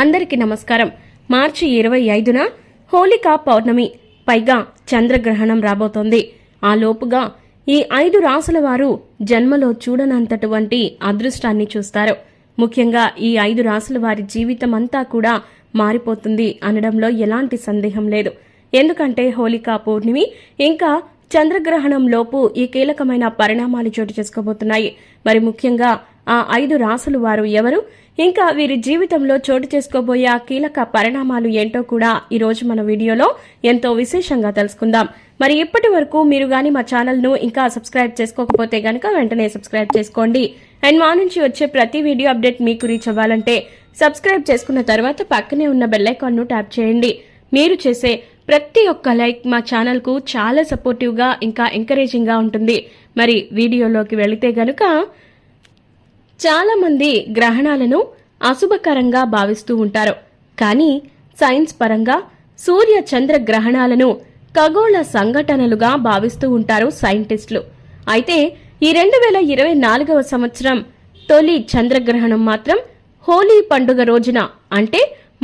అందరికీ నమస్కారం. మార్చి ఇరవై ఐదున హోలికా పౌర్ణమి. పైగా చంద్రగ్రహణం రాబోతోంది. ఆ లోపుగా ఈ ఐదు రాసుల వారు జన్మలో చూడనంతటువంటి అదృష్టాన్ని చూస్తారు. ముఖ్యంగా ఈ ఐదు రాసుల వారి జీవితం అంతా కూడా మారిపోతుంది అనడంలో ఎలాంటి సందేహం లేదు. ఎందుకంటే హోలికా పౌర్ణమి ఇంకా చంద్రగ్రహణం లోపు ఈ కీలకమైన పరిణామాలు చోటు చేసుకోబోతున్నాయి. మరి ముఖ్యంగా ఆ ఐదు రాసులు వారు ఎవరు? ఇంకా వీరి జీవితంలో చోటు చేసుకోబోయే కీలక పరిణామాలు ఏంటో కూడా ఈ రోజు మన వీడియోలో ఎంతో విశేషంగా తెలుసుకుందాం. మరి ఇప్పటి వరకు మీరు గాని మా ఛానల్ను ఇంకా సబ్స్క్రైబ్ చేసుకోకపోతే గనక వెంటనే సబ్స్క్రైబ్ చేసుకోండి. అండ్ మా నుంచి వచ్చే ప్రతి వీడియో అప్డేట్ మీకు రీచ్ అవ్వాలంటే సబ్స్క్రైబ్ చేసుకున్న తర్వాత పక్కనే ఉన్న బెల్ను ట్యాప్ చేయండి. మీరు చేసే ప్రతి ఒక్క లైక్ మా ఛానల్కు చాలా సపోర్టివ్గా ఇంకా ఎంకరేజింగ్గా ఉంటుంది. మరి వీడియోలోకి వెళితే గనుక చాలా మంది గ్రహణాలను అశుభకరంగా భావిస్తూ ఉంటారు. కానీ సైన్స్ పరంగా సూర్య చంద్ర గ్రహణాలను ఖగోళ సంఘటనలుగా భావిస్తూ ఉంటారు సైంటిస్టులు. అయితే ఈ రెండు వేల ఇరవై నాలుగవ సంవత్సరం తొలి చంద్రగ్రహణం మాత్రం హోలీ పండుగ రోజున అంటే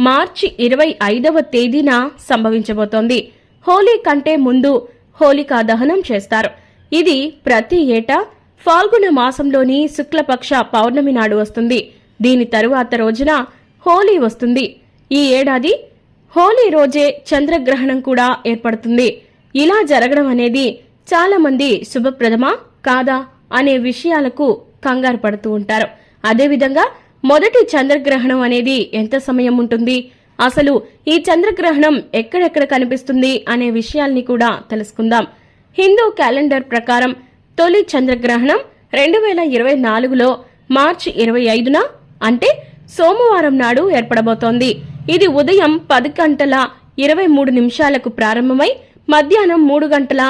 మార్చి ఇరవై ఐదవ తేదీన సంభవించబోతోంది. హోలీ కంటే ముందు హోలికా దహనం చేస్తారు. ఇది ప్రతి ఏటా ఫాల్గుణ మాసంలోని శుక్లపక్ష పౌర్ణమి నాడు వస్తుంది. దీని తరువాత రోజున హోలీ వస్తుంది. ఈ ఏడాది హోలీ రోజే చంద్రగ్రహణం కూడా ఏర్పడుతుంది. ఇలా జరగడం అనేది చాలా మంది శుభప్రదమా కాదా అనే విషయాలకు కంగారు పడుతూ ఉంటారు. అదేవిధంగా మొదటి చంద్రగ్రహణం అనేది ఎంత సమయం ఉంటుంది? అసలు ఈ చంద్రగ్రహణం ఎక్కడెక్కడ కనిపిస్తుంది అనే విషయాల్ని కూడా తెలుసుకుందాం. హిందూ క్యాలెండర్ ప్రకారం తొలి చంద్రగ్రహణం రెండు వేల ఇరవై నాలుగులో మార్చి ఇరవై ఐదున అంటే సోమవారం నాడు ఏర్పడబోతోంది. ఇది ఉదయం పది గంటల ఇరవై మూడు నిమిషాలకు ప్రారంభమై మధ్యాహ్నం మూడు గంటల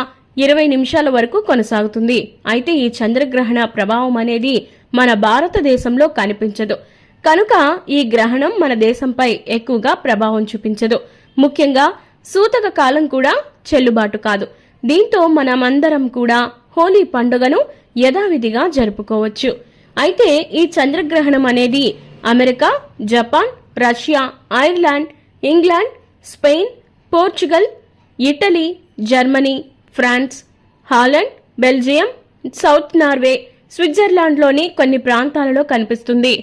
ఇరవై నిమిషాల వరకు కొనసాగుతుంది. అయితే ఈ చంద్రగ్రహణ ప్రభావం అనేది మన భారతదేశంలో కనిపించదు. కనుక ఈ గ్రహణం మన దేశంపై ఎక్కువగా ప్రభావం చూపించదు. ముఖ్యంగా సూతక కాలం కూడా చెల్లుబాటు కాదు. దీంతో మనమందరం కూడా హోలీ పండుగను యథావిధిగా జరుపుకోవచ్చు. అయితే ఈ చంద్రగ్రహణం అనేది America Japan Russia Ireland England Spain Portugal Italy Germany France Holland Belgium South Norway స్విట్జర్లాండ్లోని కొన్ని ప్రాంతాలలో కనిపిస్తుంది.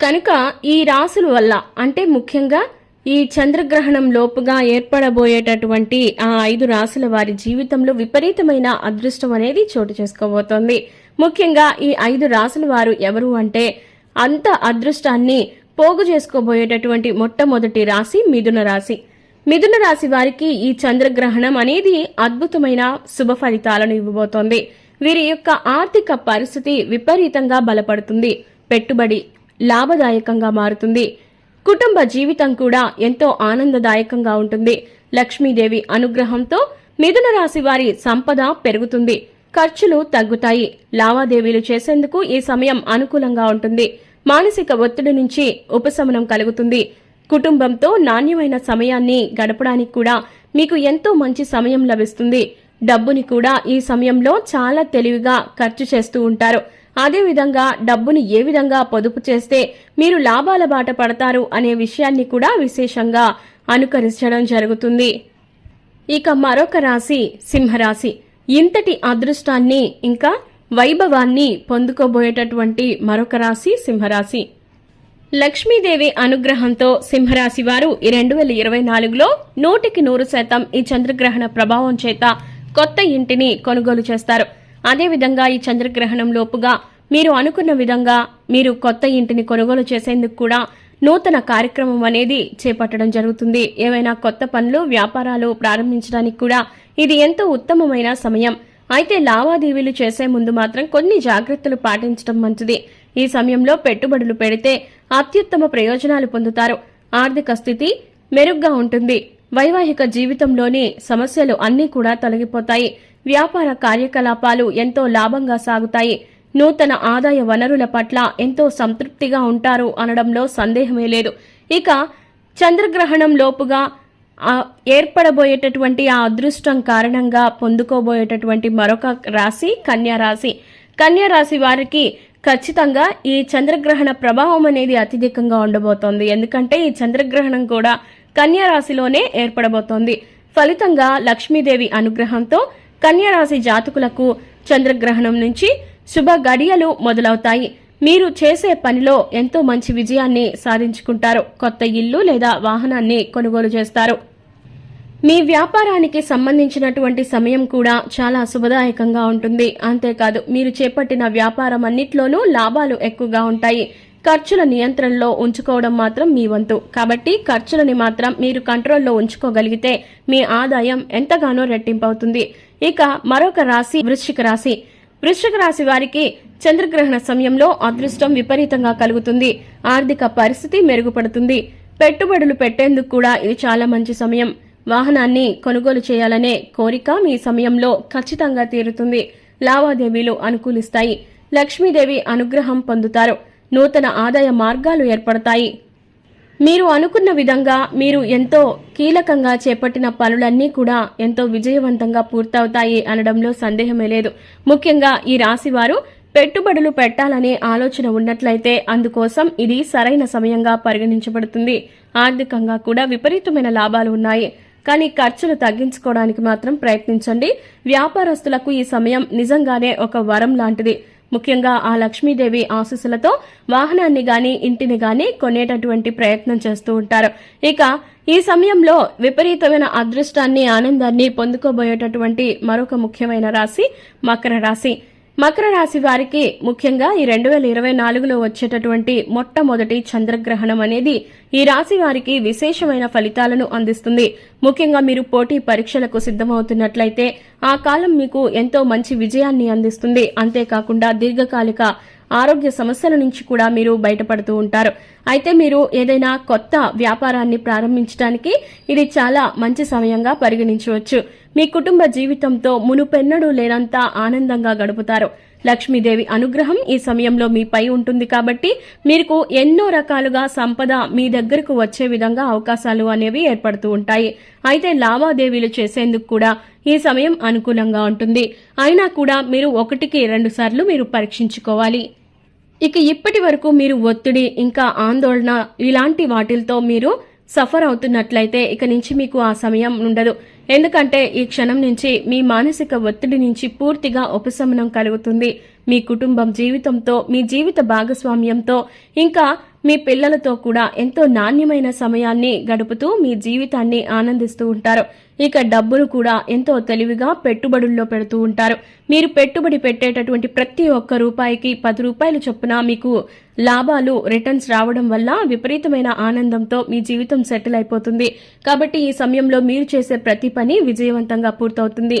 కనుక ఈ రాసుల వల్ల అంటే ముఖ్యంగా ఈ చంద్రగ్రహణం లోపుగా ఏర్పడబోయేటటువంటి ఆ ఐదు రాసుల వారి జీవితంలో విపరీతమైన అదృష్టం అనేది చోటు చేసుకోబోతోంది. ముఖ్యంగా ఈ ఐదు రాసుల వారు ఎవరు అంటే అంత అదృష్టాన్ని పోగు చేసుకోబోయేటటువంటి మొట్టమొదటి రాశి మిథున రాశి. మిథున రాశి వారికి ఈ చంద్రగ్రహణం అనేది అద్భుతమైన శుభ ఫలితాలను ఇవ్వబోతోంది. వీరి యొక్క ఆర్థిక పరిస్థితి విపరీతంగా బలపడుతుంది. పెట్టుబడి లాభదాయకంగా మారుతుంది. కుటుంబ జీవితం కూడా ఎంతో ఆనందదాయకంగా ఉంటుంది. లక్ష్మీదేవి అనుగ్రహంతో మిథున రాశి వారి సంపద పెరుగుతుంది. ఖర్చులు తగ్గుతాయి. లావాదేవీలు చేసేందుకు ఈ సమయం అనుకూలంగా ఉంటుంది. మానసిక ఒత్తిడి నుంచి ఉపశమనం కలుగుతుంది. కుటుంబంతో నాణ్యమైన సమయాన్ని గడపడానికి కూడా మీకు ఎంతో మంచి సమయం లభిస్తుంది. డబ్బుని కూడా ఈ సమయంలో చాలా తెలివిగా ఖర్చు చేస్తూ ఉంటారు. అదేవిధంగా డబ్బును ఏ విధంగా పొదుపు చేస్తే మీరు లాభాల బాట పడతారు అనే విషయాన్ని కూడా విశేషంగా అనుకరించడం జరుగుతుంది. ఇక మరొక రాశి సింహరాశి. ఇంతటి అదృష్టాన్ని ఇంకా వైభవాన్ని పొందుకోబోయేటటువంటి మరొక రాశి సింహరాశి. లక్ష్మీదేవి అనుగ్రహంతో సింహరాశి వారు ఈ రెండు వేల ఇరవై నాలుగులో నూటికి నూరు శాతం ఈ చంద్రగ్రహణ ప్రభావం చేత కొత్త ఇంటిని కొనుగోలు చేస్తారు. అదేవిధంగా ఈ చంద్రగ్రహణం లోపుగా మీరు అనుకున్న విధంగా మీరు కొత్త ఇంటిని కొనుగోలు చేసేందుకు కూడా నూతన కార్యక్రమం అనేది చేపట్టడం జరుగుతుంది. ఏవైనా కొత్త పనులు వ్యాపారాలు ప్రారంభించడానికి కూడా ఇది ఎంతో ఉత్తమమైన సమయం. అయితే లావాదేవీలు చేసే ముందు మాత్రం కొన్ని జాగ్రత్తలు పాటించడం మంచిది. ఈ సమయంలో పెట్టుబడులు పెడితే అత్యుత్తమ ప్రయోజనాలు పొందుతారు. ఆర్థిక స్థితి మెరుగ్గా ఉంటుంది. వైవాహిక జీవితంలోని సమస్యలు అన్నీ కూడా తొలగిపోతాయి. వ్యాపార కార్యకలాపాలు ఎంతో లాభంగా సాగుతాయి. నూతన ఆదాయ వనరుల పట్ల ఎంతో సంతృప్తిగా ఉంటారు అనడంలో సందేహమే లేదు. ఇక చంద్రగ్రహణం లోపుగా ఏర్పడబోయేటటువంటి ఆ అదృష్టం కారణంగా పొందుకోబోయేటటువంటి మరొక రాశి కన్యారాశి కన్యారాశి వారికి ఖచ్చితంగా ఈ చంద్రగ్రహణ ప్రభావం అనేది అత్యధికంగా ఉండబోతోంది. ఎందుకంటే ఈ చంద్రగ్రహణం కూడా కన్యారాశిలోనే ఏర్పడబోతోంది. ఫలితంగా లక్ష్మీదేవి అనుగ్రహంతో కన్యరాశి జాతకులకు చంద్రగ్రహణం నుంచి శుభ గడియలు మొదలవుతాయి. మీరు చేసే పనిలో ఎంతో మంచి విజయాన్ని సాధించుకుంటారు. కొత్త ఇల్లు లేదా వాహనాన్ని కొనుగోలు చేస్తారు. మీ వ్యాపారానికి సంబంధించినటువంటి సమయం కూడా చాలా శుభదాయకంగా ఉంటుంది. అంతేకాదు మీరు చేపట్టిన వ్యాపారం అన్నిట్లోనూ లాభాలు ఎక్కువగా ఉంటాయి. ఖర్చుల నియంత్రణలో ఉంచుకోవడం మాత్రం మీ వంతు. కాబట్టి ఖర్చులని మాత్రం మీరు కంట్రోల్లో ఉంచుకోగలిగితే మీ ఆదాయం ఎంతగానో రెట్టింపవుతుంది. ఇక మరొక రాశి వృశ్చిక రాశి. వృశ్చిక రాశి వారికి చంద్రగ్రహణ సమయంలో అదృష్టం విపరీతంగా కలుగుతుంది. ఆర్థిక పరిస్థితి మెరుగుపడుతుంది. పెట్టుబడులు పెట్టేందుకు కూడా ఇది చాలా మంచి సమయం. వాహనాన్ని కొనుగోలు చేయాలనే కోరిక మీ సమయంలో ఖచ్చితంగా తీరుతుంది. లావాదేవీలు అనుకూలిస్తాయి. లక్ష్మీదేవి అనుగ్రహం పొందుతారు. నూతన ఆదాయ మార్గాలు ఏర్పడతాయి. మీరు అనుకున్న విధంగా మీరు ఎంతో కీలకంగా చేపట్టిన పనులన్నీ కూడా ఎంతో విజయవంతంగా పూర్తవుతాయి అనడంలో సందేహమే లేదు. ముఖ్యంగా ఈ రాశివారు పెట్టుబడులు పెట్టాలనే ఆలోచన ఉన్నట్లయితే అందుకోసం ఇది సరైన సమయంగా పరిగణించబడుతుంది. ఆర్థికంగా కూడా విపరీతమైన లాభాలు ఉన్నాయి. కానీ ఖర్చులు తగ్గించుకోవడానికి మాత్రం ప్రయత్నించండి. వ్యాపారస్తులకు ఈ సమయం నిజంగానే ఒక వరం లాంటిది. ముఖ్యంగా ఆ లక్ష్మీదేవి ఆశీస్సులతో వాహనాన్ని గాని ఇంటిని గాని కొనేటటువంటి ప్రయత్నం చేస్తూ ఉంటారు. ఇక ఈ సమయంలో విపరీతమైన అదృష్టాన్ని ఆనందాన్ని పొందుకోబోయేటటువంటి మరొక ముఖ్యమైన రాశి మకర రాశి. మకర రాశి వారికి ముఖ్యంగా ఈ రెండు వేల ఇరవై నాలుగులో వచ్చేటటువంటి మొట్టమొదటి చంద్రగ్రహణం అనేది ఈ రాశి వారికి విశేషమైన ఫలితాలను అందిస్తుంది. ముఖ్యంగా మీరు పోటీ పరీక్షలకు సిద్ధమవుతున్నట్లయితే ఆ కాలం మీకు ఎంతో మంచి విజయాన్ని అందిస్తుంది. అంతేకాకుండా దీర్ఘకాలిక ఆరోగ్య సమస్యల నుంచి కూడా మీరు బయటపడుతూ ఉంటారు. అయితే మీరు ఏదైనా కొత్త వ్యాపారాన్ని ప్రారంభించడానికి ఇది చాలా మంచి సమయంగా పరిగణించవచ్చు. మీ కుటుంబ జీవితంతో మునుపెన్నడూ లేనంత ఆనందంగా గడుపుతారు. లక్ష్మీదేవి అనుగ్రహం ఈ సమయంలో మీపై ఉంటుంది కాబట్టి మీకు ఎన్నో రకాలుగా సంపద మీ దగ్గరకు వచ్చే విధంగా అవకాశాలు అనేవి ఏర్పడుతూ ఉంటాయి. అయితే లావాదేవీలు చేసేందుకు కూడా ఈ సమయం అనుకూలంగా ఉంటుంది. అయినా కూడా మీరు ఒకటికి రెండు సార్లు మీరు పరీక్షించుకోవాలి. ఇక ఇప్పటి వరకు మీరు ఒత్తిడి ఇంకా ఆందోళన ఇలాంటి వాటిలతో మీరు సఫర్ అవుతున్నట్లయితే ఇక నుంచి మీకు ఆ సమయం ఉండదు. ఎందుకంటే ఈ క్షణం నుంచి మీ మానసిక ఒత్తిడి నుంచి పూర్తిగా ఉపశమనం కలుగుతుంది. మీ కుటుంబం జీవితంతో మీ జీవిత భాగస్వామ్యంతో ఇంకా మీ పిల్లలతో కూడా ఎంతో నాణ్యమైన సమయాన్ని గడుపుతూ మీ జీవితాన్ని ఆనందిస్తూ ఉంటారు. ఇక డబ్బులు కూడా ఎంతో తెలివిగా పెట్టుబడుల్లో పెడుతూ ఉంటారు. మీరు పెట్టుబడి పెట్టేటటువంటి ప్రతి ఒక్క రూపాయికి పది రూపాయలు చొప్పున మీకు లాభాలు రిటర్న్స్ రావడం వల్ల విపరీతమైన ఆనందంతో మీ జీవితం సెటిల్ అయిపోతుంది. కాబట్టి ఈ సమయంలో మీరు చేసే ప్రతి పని విజయవంతంగా పూర్తవుతుంది.